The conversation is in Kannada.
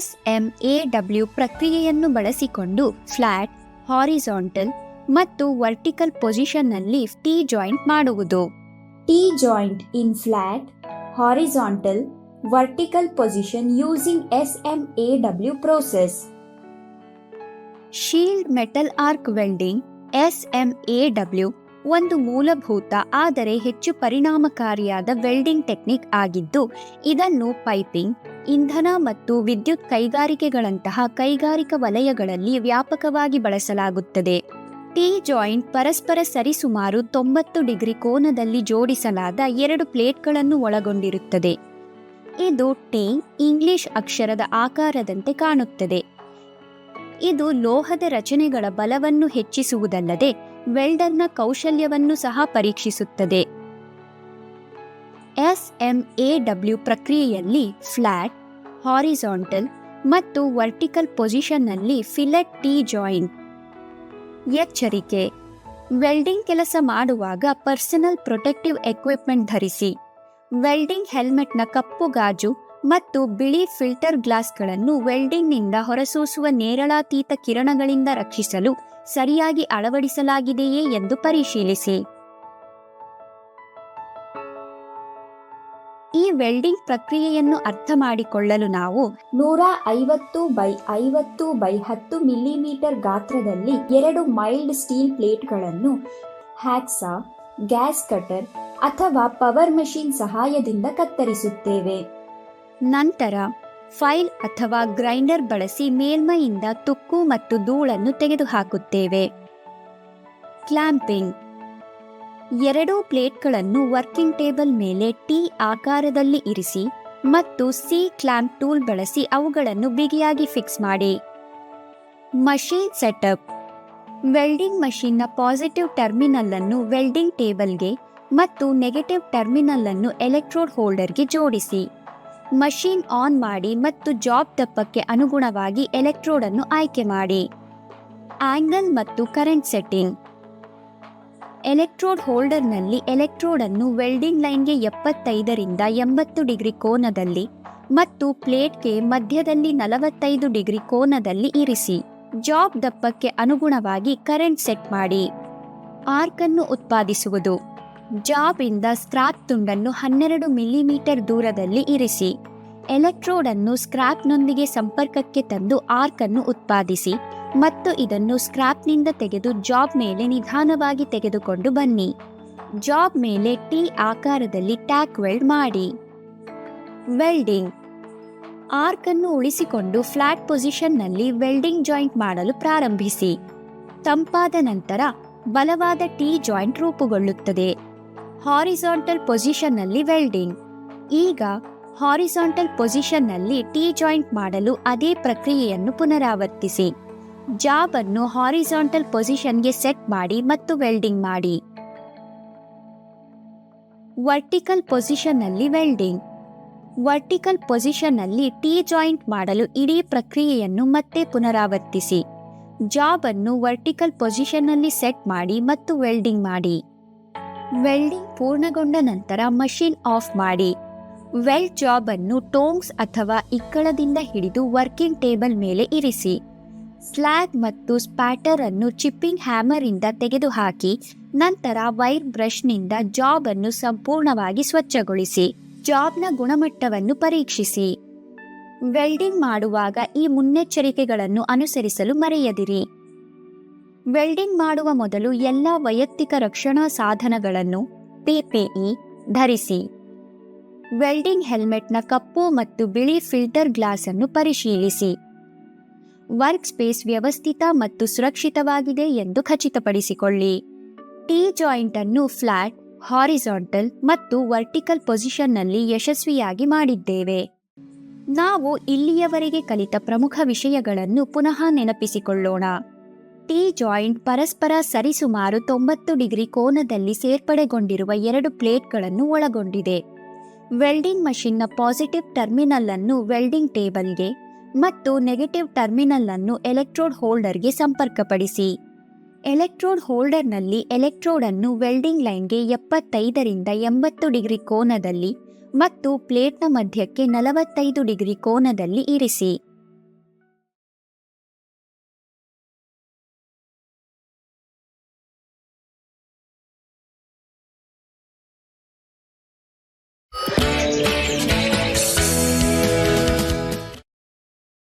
ಎಸ್ ಎಂ ಎ ಡಬ್ಲ್ಯೂ ಪ್ರಕ್ರಿಯೆಯನ್ನು ಬಳಸಿಕೊಂಡು ಫ್ಲಾಟ್ ಹಾರಿಸಾಂಟಲ್ ಮತ್ತು ವರ್ಟಿಕಲ್ ಪೊಸಿಷನ್ನಲ್ಲಿ ಟಿ ಜಾಯಿಂಟ್ ಮಾಡುವುದು. T joint in flat horizontal vertical position using S M A W process. Shield metal arc welding S M A W ಒಂದು ಮೂಲಭೂತ, ಆದರೆ ಹೆಚ್ಚು ಪರಿಣಾಮಕಾರಿಯಾದ ವೆಲ್ಡಿಂಗ್ ಟೆಕ್ನಿಕ್ ಆಗಿದ್ದು, ಇದನ್ನು ಪೈಪಿಂಗ್, ಇಂಧನ ಮತ್ತು ವಿದ್ಯುತ್ ಕೈಗಾರಿಕೆಗಳಂತಹ ಕೈಗಾರಿಕಾ ವಲಯಗಳಲ್ಲಿ ವ್ಯಾಪಕವಾಗಿ ಬಳಸಲಾಗುತ್ತದೆ. ಟಿ ಜಾಯಿಂಟ್ ಪರಸ್ಪರ ಸರಿಸುಮಾರು ತೊಂಬತ್ತು ಡಿಗ್ರಿ ಕೋನದಲ್ಲಿ ಜೋಡಿಸಲಾದ ಎರಡು ಪ್ಲೇಟ್ಗಳನ್ನು ಒಳಗೊಂಡಿರುತ್ತದೆ. ಇದು ಟಿ ಇಂಗ್ಲಿಷ್ ಅಕ್ಷರದ ಆಕಾರದಂತೆ ಕಾಣುತ್ತದೆ. ಇದು ಲೋಹದ ರಚನೆಗಳ ಬಲವನ್ನು ಹೆಚ್ಚಿಸುವುದಲ್ಲದೆ ವೆಲ್ಡರ್ನ ಕೌಶಲ್ಯವನ್ನು ಸಹ ಪರೀಕ್ಷಿಸುತ್ತದೆ. ಎಸ್ ಎಂ ಎ ಡಬ್ಲ್ಯೂ ಪ್ರಕ್ರಿಯೆಯಲ್ಲಿ ಫ್ಲಾಟ್, ಹಾರಿಜಾಂಟಲ್ ಮತ್ತು ವರ್ಟಿಕಲ್ ಪೊಸಿಷನ್ನಲ್ಲಿ ಫಿಲೆಟ್ ಟಿ ಜಾಯಿಂಟ್ ಎಚ್ಚರಿಕೆ, ವೆಲ್ಡಿಂಗ್ ಕೆಲಸ ಮಾಡುವಾಗ ಪರ್ಸನಲ್ ಪ್ರೊಟೆಕ್ಟಿವ್ ಎಕ್ವಿಪ್ಮೆಂಟ್ ಧರಿಸಿ, ವೆಲ್ಡಿಂಗ್ ಹೆಲ್ಮೆಟ್ನ ಕಪ್ಪು ಗಾಜು ಮತ್ತು ಬಿಳಿ ಫಿಲ್ಟರ್ ಗ್ಲಾಸ್ಗಳನ್ನು ವೆಲ್ಡಿಂಗ್ನಿಂದ ಹೊರಸೂಸುವ ನೇರಳಾತೀತ ಕಿರಣಗಳಿಂದ ರಕ್ಷಿಸಲು ಸರಿಯಾಗಿ ಅಳವಡಿಸಲಾಗಿದೆಯೇ ಎಂದು ಪರಿಶೀಲಿಸಿ. ಈ ವೆಲ್ಡಿಂಗ್ ಪ್ರಕ್ರಿಯೆಯನ್ನು ಅರ್ಥ ಮಾಡಿಕೊಳ್ಳಲು ನಾವು ನೂರ ಐವತ್ತು ಬೈ ಐವತ್ತು ಬೈ ಹತ್ತು ಮಿಲಿಮೀಟರ್ ಗಾತ್ರದಲ್ಲಿ ಎರಡು ಮೈಲ್ಡ್ ಸ್ಟೀಲ್ ಪ್ಲೇಟ್ಗಳನ್ನು ಹ್ಯಾಕ್ಸಾ ಗ್ಯಾಸ್ ಕಟರ್ ಅಥವಾ ಪವರ್ ಮೆಷಿನ್ ಸಹಾಯದಿಂದ ಕತ್ತರಿಸುತ್ತೇವೆ. ನಂತರ ಫೈಲ್ ಅಥವಾ ಗ್ರೈಂಡರ್ ಬಳಸಿ ಮೇಲ್ಮೈಯಿಂದ ತುಕ್ಕು ಮತ್ತು ಧೂಳನ್ನು ತೆಗೆದುಹಾಕುತ್ತೇವೆ. ಕ್ಲಾಂಪಿಂಗ್. ಎರಡೂ ಪ್ಲೇಟ್ಗಳನ್ನು ವರ್ಕಿಂಗ್ ಟೇಬಲ್ ಮೇಲೆ ಟಿ ಆಕಾರದಲ್ಲಿ ಇರಿಸಿ ಮತ್ತು ಸಿ ಕ್ಲಾಂಪ್ ಟೂಲ್ ಬಳಸಿ ಅವುಗಳನ್ನು ಬಿಗಿಯಾಗಿ ಫಿಕ್ಸ್ ಮಾಡಿ. Machine setup. ವೆಲ್ಡಿಂಗ್ ಮಷೀನ್ನ ಪಾಸಿಟಿವ್ ಟರ್ಮಿನಲ್ ಅನ್ನು ವೆಲ್ಡಿಂಗ್ ಟೇಬಲ್ಗೆ ಮತ್ತು ನೆಗೆಟಿವ್ ಟರ್ಮಿನಲ್ ಅನ್ನು ಎಲೆಕ್ಟ್ರೋಡ್ ಹೋಲ್ಡರ್ಗೆ ಜೋಡಿಸಿ. ಮಷೀನ್ ಆನ್ ಮಾಡಿ ಮತ್ತು ಜಾಬ್ ದಪ್ಪಕ್ಕೆ ಅನುಗುಣವಾಗಿ ಎಲೆಕ್ಟ್ರೋಡ್ ಅನ್ನು ಆಯ್ಕೆ ಮಾಡಿ. ಆಂಗಲ್ ಮತ್ತು ಕರೆಂಟ್ ಸೆಟ್ಟಿಂಗ್. ಎಲೆಕ್ಟ್ರೋಡ್ ಹೋಲ್ಡರ್ನಲ್ಲಿ ಎಲೆಕ್ಟ್ರೋಡ್ ಅನ್ನು ವೆಲ್ಡಿಂಗ್ ಲೈನ್ಗೆ ಎಪ್ಪತ್ತೈದರಿಂದ ಎಂಬತ್ತು ಡಿಗ್ರಿ ಕೋನದಲ್ಲಿ ಮತ್ತು ಪ್ಲೇಟ್ಗೆ ಮಧ್ಯದಲ್ಲಿ ನಲವತ್ತೈದು ಡಿಗ್ರಿ ಕೋನದಲ್ಲಿ ಇರಿಸಿ. ಜಾಬ್ ದಪ್ಪಕ್ಕೆ ಅನುಗುಣವಾಗಿ ಕರೆಂಟ್ ಸೆಟ್ ಮಾಡಿ. ಆರ್ಕ್ ಅನ್ನು ಉತ್ಪಾದಿಸುವುದು. ಜಾಬ್ ಇಂದ ಸ್ಕ್ರಾಪ್ ತುಂಡನ್ನು ಹನ್ನೆರಡು ಮಿಲಿಮೀಟರ್ ದೂರದಲ್ಲಿ ಇರಿಸಿ. ಎಲೆಕ್ಟ್ರೋಡ್ ಅನ್ನು ಸ್ಕ್ರಾಪ್ನೊಂದಿಗೆ ಸಂಪರ್ಕಕ್ಕೆ ತಂದು ಆರ್ಕನ್ನು ಉತ್ಪಾದಿಸಿ ಮತ್ತು ಇದನ್ನು ಸ್ಕ್ರಾಪ್ನಿಂದ ತೆಗೆದು ಜಾಬ್ ಮೇಲೆ ನಿಧಾನವಾಗಿ ತೆಗೆದುಕೊಂಡು ಬನ್ನಿ. ಜಾಬ್ ಮೇಲೆ ಟಿ ಆಕಾರದಲ್ಲಿ ಟ್ಯಾಕ್ ವೆಲ್ಡ್ ಮಾಡಿ. ವೆಲ್ಡಿಂಗ್. ಆರ್ಕ್ ಅನ್ನು ಉಳಿಸಿಕೊಂಡು ಫ್ಲಾಟ್ ಪೊಸಿಷನ್ನಲ್ಲಿ ವೆಲ್ಡಿಂಗ್ ಜಾಯಿಂಟ್ ಮಾಡಲು ಪ್ರಾರಂಭಿಸಿ. ತಂಪಾದ ನಂತರ ಬಲವಾದ ಟಿ ಜಾಯಿಂಟ್ ರೂಪುಗೊಳ್ಳುತ್ತದೆ. ಹಾರಿಸಾಂಟಲ್ ಪೊಸಿಷನ್ನಲ್ಲಿ ವೆಲ್ಡಿಂಗ್. ಈಗ ಹಾರಿಸಾಂಟಲ್ ಪೊಸಿಷನ್ನಲ್ಲಿ ಟಿ ಜಾಯಿಂಟ್ ಮಾಡಲು ಅದೇ ಪ್ರಕ್ರಿಯೆಯನ್ನು ಪುನರಾವರ್ತಿಸಿ. ಜಾಬ್ ಅನ್ನು ಹಾರಿಸಾಂಟಲ್ ಪೊಸಿಷನ್ಗೆ ಸೆಟ್ ಮಾಡಿ ಮತ್ತು ವೆಲ್ಡಿಂಗ್ ಮಾಡಿ. ವರ್ಟಿಕಲ್ ಪೊಸಿಷನ್ನಲ್ಲಿ ವೆಲ್ಡಿಂಗ್. ವರ್ಟಿಕಲ್ ಪೊಸಿಷನ್ನಲ್ಲಿ ಟಿ ಜಾಯಿಂಟ್ ಮಾಡಲು ಇಡೀ ಪ್ರಕ್ರಿಯೆಯನ್ನು ಮತ್ತೆ ಪುನರಾವರ್ತಿಸಿ. ಜಾಬ್ ಅನ್ನು ವರ್ಟಿಕಲ್ ಪೊಸಿಷನ್ನಲ್ಲಿ ಸೆಟ್ ಮಾಡಿ ಮತ್ತು ವೆಲ್ಡಿಂಗ್ ಮಾಡಿ. ವೆಲ್ಡಿಂಗ್ ಪೂರ್ಣಗೊಂಡ ನಂತರ ಮಷಿನ್ ಆಫ್ ಮಾಡಿ. ವೆಲ್ಡ್ ಜಾಬ್ ಅನ್ನು ಟೋಂಗ್ಸ್ ಅಥವಾ ಇಕ್ಕಳದಿಂದ ಹಿಡಿದು ವರ್ಕಿಂಗ್ ಟೇಬಲ್ ಮೇಲೆ ಇರಿಸಿ. ಸ್ಲ್ಯಾಗ್ ಮತ್ತು ಸ್ಪ್ಯಾಟರ್ ಅನ್ನು ಚಿಪ್ಪಿಂಗ್ ಹ್ಯಾಮರ್ ಇಂದ ತೆಗೆದುಹಾಕಿ, ನಂತರ ವೈರ್ ಬ್ರಷ್ನಿಂದ ಜಾಬ್ ಅನ್ನು ಸಂಪೂರ್ಣವಾಗಿ ಸ್ವಚ್ಛಗೊಳಿಸಿ, ಜಾಬ್ನ ಗುಣಮಟ್ಟವನ್ನು ಪರೀಕ್ಷಿಸಿ. ವೆಲ್ಡಿಂಗ್ ಮಾಡುವಾಗ ಈ ಮುನ್ನೆಚ್ಚರಿಕೆಗಳನ್ನು ಅನುಸರಿಸಲು ಮರೆಯದಿರಿ. ವೆಲ್ಡಿಂಗ್ ಮಾಡುವ ಮೊದಲು ಎಲ್ಲ ವೈಯಕ್ತಿಕ ರಕ್ಷಣಾ ಸಾಧನಗಳನ್ನು ಪಿಪಿಇ ಧರಿಸಿ. ವೆಲ್ಡಿಂಗ್ ಹೆಲ್ಮೆಟ್ನ ಕಪ್ಪು ಮತ್ತು ಬಿಳಿ ಫಿಲ್ಟರ್ ಗ್ಲಾಸ್ ಅನ್ನು ಪರಿಶೀಲಿಸಿ. ವರ್ಕ್ ಸ್ಪೇಸ್ ವ್ಯವಸ್ಥಿತ ಮತ್ತು ಸುರಕ್ಷಿತವಾಗಿದೆ ಎಂದು ಖಚಿತಪಡಿಸಿಕೊಳ್ಳಿ. ಟಿ ಜಾಯಿಂಟ್ ಅನ್ನು ಫ್ಲಾಟ್, ಹಾರಿಜಾಂಟಲ್ ಮತ್ತು ವರ್ಟಿಕಲ್ ಪೊಸಿಷನ್ನಲ್ಲಿ ಯಶಸ್ವಿಯಾಗಿ ಮಾಡಿದ್ದೇವೆ. ನಾವು ಇಲ್ಲಿಯವರೆಗೆ ಕಲಿತ ಪ್ರಮುಖ ವಿಷಯಗಳನ್ನು ಪುನಃ ನೆನಪಿಸಿಕೊಳ್ಳೋಣ. ಟಿ ಜಾಯಿಂಟ್ ಪರಸ್ಪರ ಸರಿಸುಮಾರು ತೊಂಬತ್ತು ಡಿಗ್ರಿ ಕೋನದಲ್ಲಿ ಸೇರ್ಪಡೆಗೊಂಡಿರುವ ಎರಡು ಪ್ಲೇಟ್ಗಳನ್ನು ಒಳಗೊಂಡಿದೆ. ವೆಲ್ಡಿಂಗ್ ಮಷಿನ್ನ ಪಾಸಿಟಿವ್ ಟರ್ಮಿನಲ್ ಅನ್ನು ವೆಲ್ಡಿಂಗ್ ಟೇಬಲ್ಗೆ ಮತ್ತು ನೆಗೆಟಿವ್ ಟರ್ಮಿನಲ್ ಅನ್ನು ಎಲೆಕ್ಟ್ರೋಡ್ ಹೋಲ್ಡರ್ಗೆ ಸಂಪರ್ಕಪಡಿಸಿ. ಎಲೆಕ್ಟ್ರೋಡ್ ಹೋಲ್ಡರ್ನಲ್ಲಿ ಎಲೆಕ್ಟ್ರೋಡ್ ಅನ್ನು ವೆಲ್ಡಿಂಗ್ ಲೈನ್ಗೆ ಎಪ್ಪತ್ತೈದರಿಂದ ಎಂಬತ್ತು ಡಿಗ್ರಿ ಕೋನದಲ್ಲಿ ಮತ್ತು ಪ್ಲೇಟ್ನ ಮಧ್ಯಕ್ಕೆ ನಲವತ್ತೈದು ಡಿಗ್ರಿ ಕೋನದಲ್ಲಿ ಇರಿಸಿ. Yeah.